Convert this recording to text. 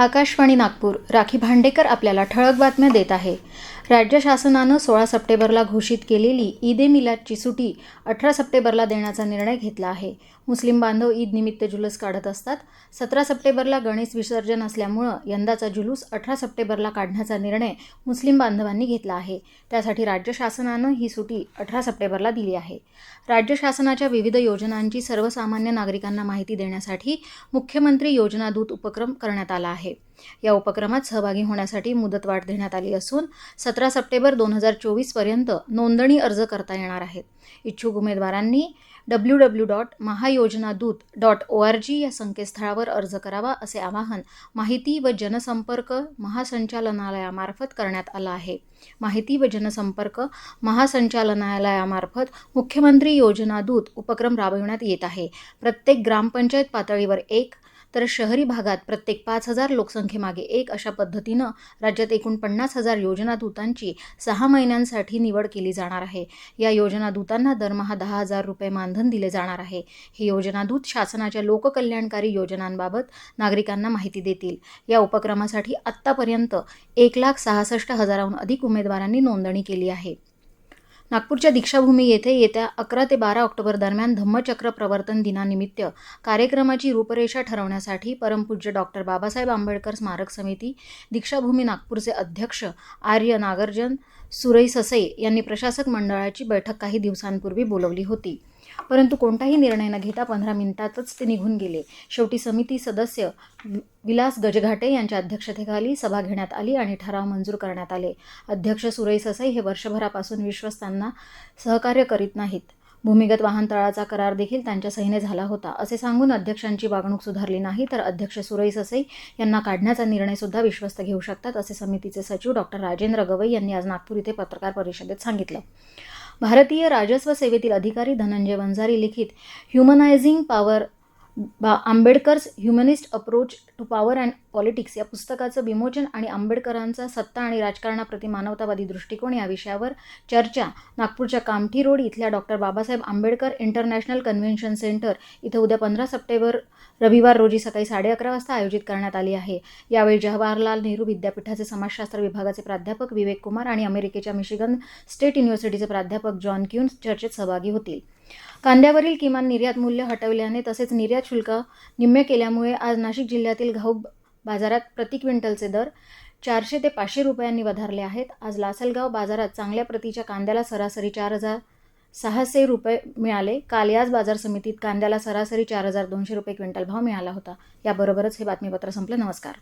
आकाशवाणी नागपूर राखी भांडेकर आपल्याला ठळक बातम्या देत आहे. राज्य शासनानं सोळा सप्टेंबरला घोषित केलेली ईद ए मिलादची सुटी अठरा सप्टेंबरला देण्याचा निर्णय घेतला आहे. मुस्लिम बांधव ईद निमित्त जुलूस काढत असतात. सतरा सप्टेंबरला गणेश विसर्जन असल्यामुळं यंदाचा जुलूस अठरा सप्टेंबरला काढण्याचा निर्णय मुस्लिम बांधवांनी घेतला आहे. त्यासाठी राज्य शासनानं ही सुटी अठरा सप्टेंबरला दिली आहे. राज्य शासनाच्या विविध योजनांची सर्वसामान्य नागरिकांना माहिती देण्यासाठी मुख्यमंत्री योजना दूत उपक्रम करण्यात आला आहे. या उपक्रमात सहभागी होण्यासाठी मुदतवाढ देण्यात आली असून सतरा सप्टेंबर दोन हजार चोवीसपर्यंत नोंदणी अर्ज करता येणार आहेत. इच्छुक उमेदवारांनी डब्ल्यू डब्ल्यू डॉट महायोजनादूत डॉट ओ आर जी या संकेतस्थळावर अर्ज करावा असे आवाहन माहिती व जनसंपर्क महासंचालनालयामार्फत करण्यात आलं आहे. माहिती व जनसंपर्क महासंचालनालयामार्फत मुख्यमंत्री योजना दूत उपक्रम राबविण्यात येत आहे. प्रत्येक ग्रामपंचायत पातळीवर एक तर शहरी भागात प्रत्येक पाच हजार लोकसंख्येमागे एक अशा पद्धतीनं राज्यात एकूण पन्नास हजार योजना दूतांची सहा महिन्यांसाठी निवड केली जाणार आहे. या योजना दूतांना दरमहा दहा हजार रुपये मानधन दिले जाणार आहे. हे योजना दूत शासनाच्या लोककल्याणकारी योजनांबाबत नागरिकांना माहिती देतील. या उपक्रमासाठी आत्तापर्यंत एक लाख सहासष्ट हजाराहून अधिक उमेदवारांनी नोंदणी केली आहे. नागपूरच्या दीक्षाभूमी येथे येत्या अकरा ते बारा ऑक्टोबर दरम्यान धम्मचक्र प्रवर्तन दिनानिमित्त कार्यक्रमाची रूपरेषा ठरवण्यासाठी परमपूज्य डॉक्टर बाबासाहेब आंबेडकर स्मारक समिती दीक्षाभूमी नागपूरचे अध्यक्ष आर्य नागर्जन सुरई ससई यांनी प्रशासक मंडळाची बैठक काही दिवसांपूर्वी बोलवली होती. परंतु कोणताही निर्णय न घेता पंधरा मिनिटातच ते निघून गेले. शेवटी समिती सदस्य विलास गजघाटे यांच्या अध्यक्षतेखाली सभा घेण्यात आली आणि ठराव मंजूर करण्यात आले. अध्यक्ष सुरई ससाई हे वर्षभरापासून विश्वस्तांना सहकार्य करीत नाहीत. भूमिगत वाहनतळाचा करार देखील त्यांच्या सहीने झाला होता. असे सांगून अध्यक्षांची वागणूक सुधारली नाही तर अध्यक्ष सुरई ससई यांना काढण्याचा निर्णय सुद्धा विश्वस्त घेऊ शकतात असे समितीचे सचिव डॉक्टर राजेंद्र गवई यांनी आज नागपूर इथे पत्रकार परिषदेत सांगितलं. भारतीय राजस्व सेवेतील अधिकारी धनंजय वंजारी लिखित ह्युमनायझिंग पॉवर बा Ambedkar's humanist approach to power and politics या पुस्तकाचं विमोचन आणि आंबेडकरांचा सत्ता आणि राजकारणाप्रती मानवतावादी दृष्टिकोन या विषयावर चर्चा. नागपूरच्या कामठी रोड इथल्या doctor Babasaheb Ambedkar international convention centre इथं उद्या पंधरा सप्टेंबर रविवार रोजी सकाळी साडे अकरा वाजता आयोजित करण्यात आली आहे. यावेळी जवाहरलाल नेहरू विद्यापीठाचे समाजशास्त्र विभागाचे प्राध्यापक विवेक कुमार आणि अमेरिकेच्या मिशिगन स्टेट युनिव्हर्सिटीचे प्राध्यापक जॉन क्यून चर्चेत सहभागी होतील. कांद्यावरील किमान निर्यात मूल्य हटवल्याने तसेच निर्यात शुल्क निम्मे केल्यामुळे आज नाशिक जिल्ह्यातील घाऊक बाजारात प्रति क्विंटलचे दर चारशे ते पाचशे रुपयांनी वधारले आहेत. आज लासलगाव बाजारात चांगल्या प्रतीच्या कांद्याला सरासरी चार हजार सहाशे रुपये मिळाले. काल याच बाजार समितीत कांद्याला सरासरी चार हजार दोनशे रुपये क्विंटल भाव मिळाला होता. याबरोबरच हे बातमीपत्र संपलं. नमस्कार.